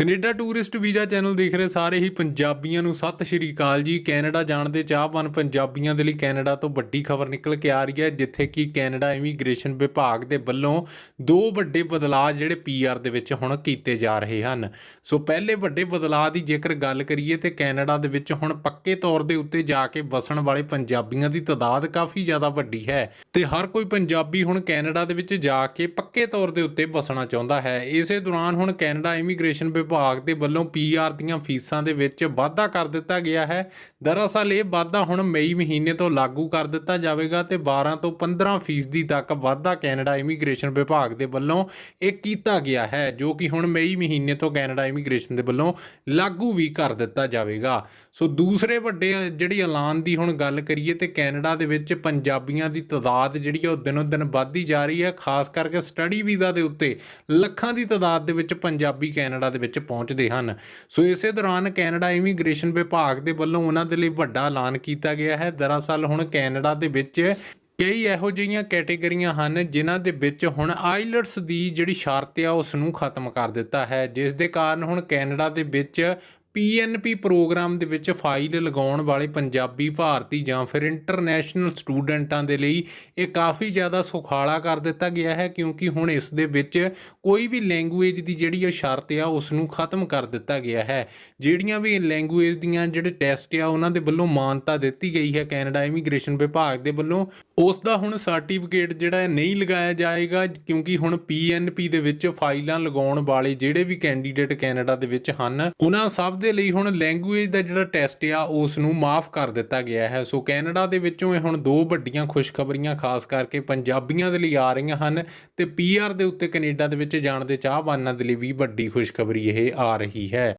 Canada tourist visa channel ਦੇਖ ਰਹੇ ਸਾਰੇ ਹੀ ਪੰਜਾਬੀਆਂ ਨੂੰ। ਸਤਿ ਸ਼੍ਰੀ ਅਕਾਲ ਜੀ। ਕੈਨੇਡਾ ਜਾਣ ਦੇ ਚਾਹਵਾਨ ਪੰਜਾਬੀਆਂ ਦੇ ਲਈ ਕੈਨੇਡਾ ਤੋਂ ਵੱਡੀ ਖਬਰ ਨਿਕਲ ਕੇ ਆ ਰਹੀ ਹੈ, ਜਿੱਥੇ ਕਿ ਕੈਨੇਡਾ ਇਮੀਗ੍ਰੇਸ਼ਨ ਵਿਭਾਗ ਦੇ ਵੱਲੋਂ ਦੋ ਵੱਡੇ ਬਦਲਾਅ ਜਿਹੜੇ ਪੀਆਰ ਦੇ ਵਿੱਚ ਹੁਣ ਕੀਤੇ ਜਾ ਰਹੇ ਹਨ। ਸੋ ਪਹਿਲੇ ਵੱਡੇ ਬਦਲਾਅ ਦੀ ਜੇਕਰ ਗੱਲ ਕਰੀਏ ਤੇ ਕੈਨੇਡਾ ਦੇ ਵਿੱਚ ਹੁਣ ਪੱਕੇ ਤੌਰ ਦੇ ਉੱਤੇ ਜਾ ਕੇ ਵਸਣ ਵਾਲੇ ਪੰਜਾਬੀਆਂ ਦੀ ਤਾਦਾਦ ਕਾਫੀ ਜ਼ਿਆਦਾ ਵੱਡੀ ਹੈ ਤੇ ਹਰ ਕੋਈ ਪੰਜਾਬੀ ਹੁਣ ਕੈਨੇਡਾ ਦੇ ਵਿੱਚ ਜਾ ਕੇ ਪੱਕੇ ਤੌਰ ਦੇ ਉੱਤੇ ਵਸਣਾ ਚਾਹੁੰਦਾ ਹੈ। ਇਸੇ ਦੌਰਾਨ ਹੁਣ ਕੈਨੇਡਾ ਇਮੀਗ੍ਰੇਸ਼ਨ ਵਿਭਾਗ ਦੇ ਵੱਲੋਂ ਪੀਆਰ ਦੀਆਂ ਫੀਸਾਂ ਦੇ ਵਿੱਚ ਵਾਧਾ ਕਰ ਦਿੱਤਾ ਗਿਆ ਹੈ। ਦਰਅਸਲ ਇਹ ਵਾਧਾ ਹੁਣ ਮਈ ਮਹੀਨੇ ਤੋਂ ਲਾਗੂ ਕਰ ਦਿੱਤਾ ਜਾਵੇਗਾ ਤੇ 12 ਤੋਂ 15 ਫੀਸਦੀ ਤੱਕ ਵਾਧਾ ਕੈਨੇਡਾ ਇਮੀਗ੍ਰੇਸ਼ਨ ਵਿਭਾਗ ਦੇ ਵੱਲੋਂ ਇਹ ਕੀਤਾ ਗਿਆ ਹੈ, ਜੋ ਕਿ ਹੁਣ ਮਈ ਮਹੀਨੇ ਤੋਂ ਕੈਨੇਡਾ ਇਮੀਗ੍ਰੇਸ਼ਨ ਦੇ ਵੱਲੋਂ ਲਾਗੂ ਵੀ ਕਰ ਦਿੱਤਾ ਜਾਵੇਗਾ। ਸੋ ਦੂਸਰੇ ਵੱਡੇ ਜਿਹੜੀ ਐਲਾਨ ਦੀ ਹੁਣ ਗੱਲ ਕਰੀਏ ਤੇ ਕੈਨੇਡਾ ਦੇ ਵਿੱਚ ਪੰਜਾਬੀਆਂ ਦੀ ਤਾਦਾਦ ਜਿਹੜੀ ਹੈ ਉਹ ਦਿਨੋ ਦਿਨ ਵੱਧਦੀ ਜਾ ਰਹੀ ਹੈ। ਖਾਸ ਕਰਕੇ ਸਟੱਡੀ ਵੀਜ਼ਾ ਦੇ ਉੱਤੇ ਲੱਖਾਂ ਦੀ ਤਾਦਾਦ ਦੇ ਵਿੱਚ ਪੰਜਾਬੀ ਕੈਨੇਡਾ ਦੇ ਵਿੱਚ ਪਹੁੰਚਦੇ ਹਨ। ਸੋ ਇਸੇ ਦੌਰਾਨ ਕੈਨੇਡਾ ਇਮੀਗ੍ਰੇਸ਼ਨ ਵਿਭਾਗ ਦੇ ਵੱਲੋਂ ਉਹਨਾਂ ਦੇ ਲਈ ਵੱਡਾ ਐਲਾਨ ਕੀਤਾ ਗਿਆ ਹੈ। ਦਰਅਸਲ ਹੁਣ ਕੈਨੇਡਾ ਦੇ ਵਿੱਚ ਕਈ ਇਹੋ ਜਿਹੀਆਂ ਕੈਟੇਗਰੀਆਂ ਹਨ, ਜਿਨ੍ਹਾਂ ਦੇ ਵਿੱਚ ਹੁਣ ਆਈਲਟਸ ਦੀ ਜਿਹੜੀ ਸ਼ਰਤ ਆ ਉਸ ਨੂੰ ਖਤਮ ਕਰ ਦਿੱਤਾ ਹੈ। ਜਿਸ ਦੇ ਕਾਰਨ ਹੁਣ ਕੈਨੇਡਾ ਦੇ ਵਿੱਚ ਪੀਐਨਪੀ ਪ੍ਰੋਗਰਾਮ ਦੇ ਵਿੱਚ ਫਾਈਲ ਲਗਾਉਣ ਵਾਲੇ ਪੰਜਾਬੀ ਭਾਰਤੀ ਜਾਂ ਫਿਰ ਇੰਟਰਨੈਸ਼ਨਲ ਸਟੂਡੈਂਟਾਂ ਦੇ ਲਈ ਇਹ ਕਾਫੀ ਜ਼ਿਆਦਾ ਸੁਖਾਲਾ ਕਰ ਦਿੱਤਾ ਗਿਆ ਹੈ, ਕਿਉਂਕਿ ਹੁਣ ਇਸ ਦੇ ਵਿੱਚ ਕੋਈ ਵੀ ਲੈਂਗੁਏਜ ਦੀ ਜਿਹੜੀ ਇਹ ਸ਼ਰਤ ਆ, ਉਸ ਨੂੰ ਖਤਮ ਕਰ ਦਿੱਤਾ ਗਿਆ ਹੈ। ਜਿਹੜੀਆਂ ਵੀ ਲੈਂਗੁਏਜ ਦੀਆਂ ਜਿਹੜੇ ਟੈਸਟ ਆ, ਉਹਨਾਂ ਦੇ ਵੱਲੋਂ ਮਾਨਤਾ ਦਿੱਤੀ ਗਈ ਹੈ ਕੈਨੇਡਾ ਇਮੀਗ੍ਰੇਸ਼ਨ ਵਿਭਾਗ ਦੇ ਵੱਲੋਂ। ਉਸ ਦਾ ਹੁਣ ਸਰਟੀਫਿਕੇਟ ਜਿਹੜਾ ਨਹੀਂ ਲਗਾਇਆ ਜਾਏਗਾ, ਕਿਉਂਕਿ ਹੁਣ ਪੀਐਨਪੀ ਦੇ ਵਿੱਚ ਫਾਈਲਾਂ ਲਗਾਉਣ ਵਾਲੇ ਜਿਹੜੇ ਵੀ ਕੈਂਡੀਡੇਟ ਕੈਨੇਡਾ ਦੇ ਵਿੱਚ ਹਨ, ਉਹਨਾਂ ਸਭ ਦੇ ਲਈ ਹੁਣ ਲੈਂਗੁਏਜ ਦਾ ਜਿਹੜਾ ਟੈਸਟ ਆ ਉਸ ਨੂੰ ਮਾਫ ਕਰ ਦਿੱਤਾ ਗਿਆ ਹੈ। ਸੋ ਕੈਨੇਡਾ ਦੇ ਵਿੱਚੋਂ ਇਹ ਹੁਣ ਦੋ ਵੱਡੀਆਂ ਖੁਸ਼ਖਬਰੀਆਂ, ਖਾਸ ਕਰਕੇ ਪੰਜਾਬੀਆਂ ਦੇ ਲਈ ਆ ਰਹੀਆਂ ਹਨ ਤੇ ਪੀਆਰ ਦੇ ਉੱਤੇ ਕੈਨੇਡਾ ਦੇ ਵਿੱਚ ਜਾਣ ਦੇ ਚਾਹਵਾਨਾਂ ਦੇ ਲਈ ਵੀ ਵੱਡੀ ਖੁਸ਼ਖਬਰੀ ਇਹ ਆ ਰਹੀ ਹੈ।